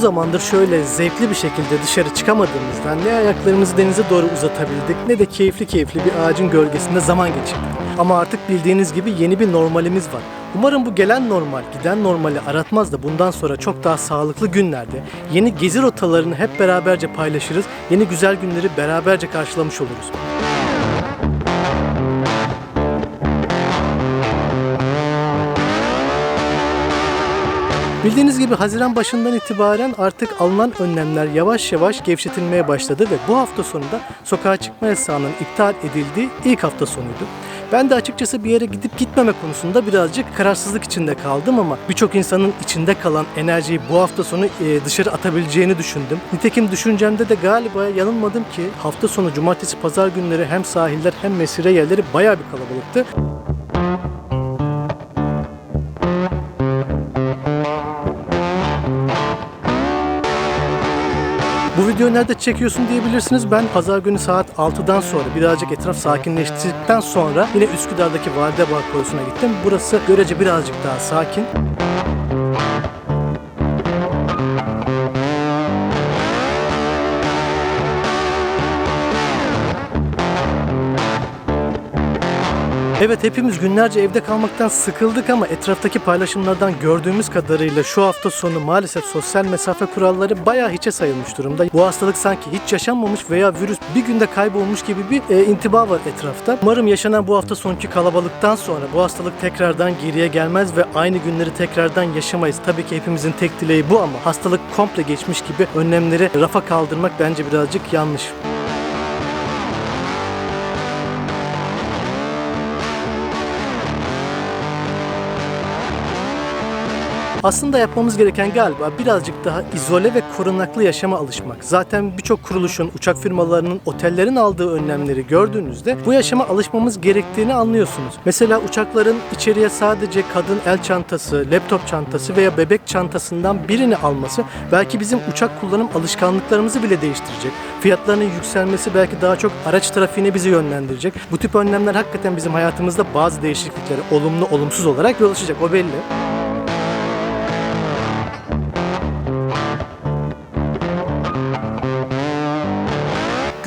zamandır şöyle zevkli bir şekilde dışarı çıkamadığımızdan ne ayaklarımızı denize doğru uzatabildik ne de keyifli keyifli bir ağacın gölgesinde zaman geçirdik. Ama artık bildiğiniz gibi yeni bir normalimiz var. Umarım bu gelen normal, giden normali aratmaz da bundan sonra çok daha sağlıklı günlerde yeni gezi rotalarını hep beraberce paylaşırız. Yeni güzel günleri beraberce karşılamış oluruz. Bildiğiniz gibi Haziran başından itibaren artık alınan önlemler yavaş yavaş gevşetilmeye başladı ve bu hafta sonunda sokağa çıkma yasağının iptal edildiği ilk hafta sonuydu. Ben de açıkçası bir yere gidip gitmeme konusunda birazcık kararsızlık içinde kaldım ama birçok insanın içinde kalan enerjiyi bu hafta sonu e, dışarı atabileceğini düşündüm. Nitekim düşüncemde de galiba yanılmadım ki hafta sonu cumartesi pazar günleri hem sahiller hem mesire yerleri bayağı bir kalabalıktı. Bu videoyu nerede çekiyorsun diyebilirsiniz. Ben pazar günü saat 6'dan sonra birazcık etraf sakinleştikten sonra yine Üsküdar'daki Valide Bağ gittim. Burası görece birazcık daha sakin. Evet hepimiz günlerce evde kalmaktan sıkıldık ama etraftaki paylaşımlardan gördüğümüz kadarıyla şu hafta sonu maalesef sosyal mesafe kuralları bayağı hiçe sayılmış durumda. Bu hastalık sanki hiç yaşanmamış veya virüs bir günde kaybolmuş gibi bir e, intiba var etrafta. Umarım yaşanan bu hafta sonki kalabalıktan sonra bu hastalık tekrardan geriye gelmez ve aynı günleri tekrardan yaşamayız. Tabii ki hepimizin tek dileği bu ama hastalık komple geçmiş gibi önlemleri rafa kaldırmak bence birazcık yanlış. Aslında yapmamız gereken galiba birazcık daha izole ve korunaklı yaşama alışmak. Zaten birçok kuruluşun, uçak firmalarının, otellerin aldığı önlemleri gördüğünüzde bu yaşama alışmamız gerektiğini anlıyorsunuz. Mesela uçakların içeriye sadece kadın el çantası, laptop çantası veya bebek çantasından birini alması belki bizim uçak kullanım alışkanlıklarımızı bile değiştirecek. Fiyatlarının yükselmesi belki daha çok araç trafiğine bizi yönlendirecek. Bu tip önlemler hakikaten bizim hayatımızda bazı değişiklikleri olumlu olumsuz olarak yol açacak. O belli.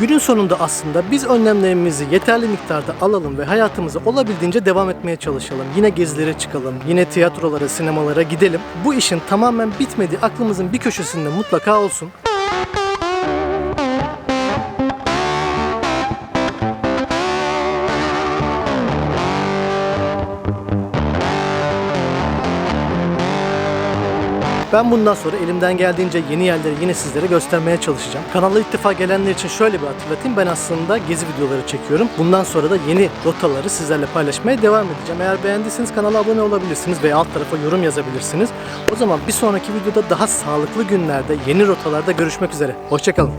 Günün sonunda aslında biz önlemlerimizi yeterli miktarda alalım ve hayatımıza olabildiğince devam etmeye çalışalım. Yine gezilere çıkalım, yine tiyatrolara, sinemalara gidelim. Bu işin tamamen bitmediği aklımızın bir köşesinde mutlaka olsun. Ben bundan sonra elimden geldiğince yeni yerleri yine sizlere göstermeye çalışacağım. Kanala ilk defa gelenler için şöyle bir hatırlatayım. Ben aslında gezi videoları çekiyorum. Bundan sonra da yeni rotaları sizlerle paylaşmaya devam edeceğim. Eğer beğendiyseniz kanala abone olabilirsiniz ve alt tarafa yorum yazabilirsiniz. O zaman bir sonraki videoda daha sağlıklı günlerde, yeni rotalarda görüşmek üzere. Hoşçakalın.